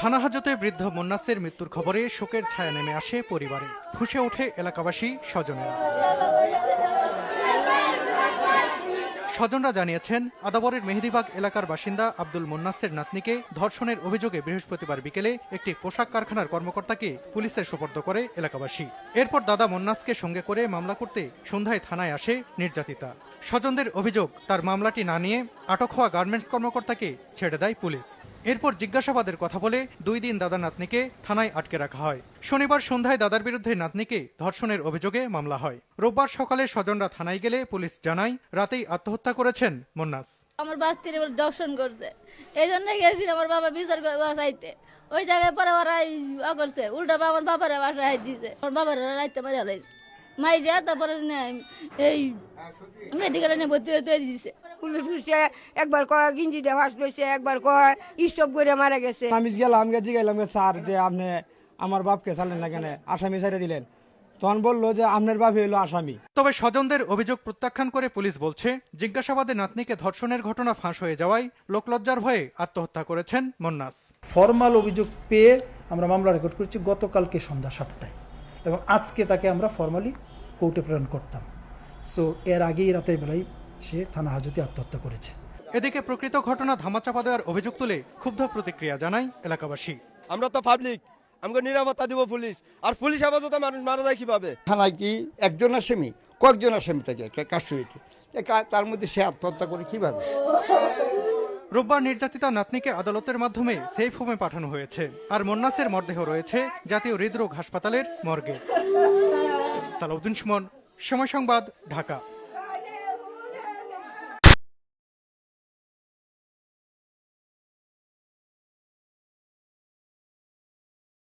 থানা হাজতে বৃদ্ধ মোন্নাসের মৃত্যুর খবরে শোকের ছায়া নেমে আসে পরিবারে। ফুসে ওঠে এলাকাবাসী, স্বজনেরা। স্বজনরা জানিয়েছেন, আদাবরের মেহেদিবাগ এলাকার বাসিন্দা আব্দুল মোন্নাসের নাতনিকে ধর্ষণের অভিযোগে বৃহস্পতিবার বিকেলে একটি পোশাক কারখানার কর্মকর্তাকে পুলিশের সোপর্দ করে এলাকাবাসী। এরপর দাদা মোন্নাসকে সঙ্গে করে মামলা করতে সন্ধ্যায় থানায় আসে নির্যাতিতা। স্বজনদের অভিযোগ, তার মামলাটি না নিয়ে আটক হওয়া গার্মেন্টস কর্মকর্তাকে ছেড়ে দেয় পুলিশ। এরপর জিজ্ঞাসাবাদের কথা বলে দুই দিন দাদা নাতনিকে থানায় আটকে রাখা হয়। শনিবার সন্ধ্যায় দাদার বিরুদ্ধে নাতনিকে ধর্ষণের অভিযোগে মামলা হয়। রোববার সকালে স্বজনরা থানায় গেলে পুলিশ জানায়, রাতেই আত্মহত্যা করেছেন মোন্নাস। আমার বাস্তির দর্শন করছে। এই জন্য গেছি আমার বাবা বিচার চাইতে ওই জায়গায় পরে ওরা করছে, উল্টা আমার বাবার বাসায় দিছে। আমার বাবার রাইতে মারি হলাইছে মাইরিয়া তারপরে এই মেডিকেলে নিয়ে ভর্তি হতে দিছে। একবার কয় গিঞ্জি দিয়ে ফাঁস লইছে একবার কয় স্টপ করে মারা গেছে। আমি গেলাম গে জিগাইলাম গে স্যার যে আপনি আমার বাপকে চালেন না কেন? আসামি ছেড়ে দিলেন। তখন বলল যে আপনার বাপই হলো আসামি। তবে স্বজনদের অভিযোগ প্রত্যাখ্যান করে পুলিশ বলছে জিজ্ঞাসাবাদে নাতনিকে ধর্ষণের ঘটনা ফাঁস হয়ে যাওয়ায় লোকলজ্জার ভয়ে আত্মহত্যা করেছেন মোন্নাস। ফর্মাল অভিযোগ পেয়ে আমরা মামলা রেকর্ড করেছি গতকালকে সন্ধ্যা সাতটায়। এবং আজকে তাকে আমরা ফর্মালি কোর্টে প্রেরণ করতাম। সো এর আগেই রাতের বেলায় সে থানা হাজতে আত্মহত্যা করেছে। এদিকে প্রকৃত ঘটনা ধামাচাপা দেওয়ার অভিযোগ তুলে ক্ষুব্ধ প্রতিক্রিয়া জানায় এলাকাবাসী। আমরা তো পাবলিক আমাকে নিরাপত্তা দিব পুলিশ। আর পুলিশ হেফাজতে মানুষ মারা যায় কীভাবে? থানায় কি একজন আসামি? কয়েকজন আসামি থাকে কাস্টডিতে তার মধ্যে সে আত্মহত্যা করে কীভাবে? রোববার নির্যাতিতা নাতনিকে আদালতের মাধ্যমে সেফ হোমে পাঠানো হয়েছে। আর মন্নাসের মরদেহ রয়েছে জাতীয় হৃদরোগ হাসপাতালের মর্গে। সালাউদ্দিন সুমন, সময় সংবাদ, ঢাকা।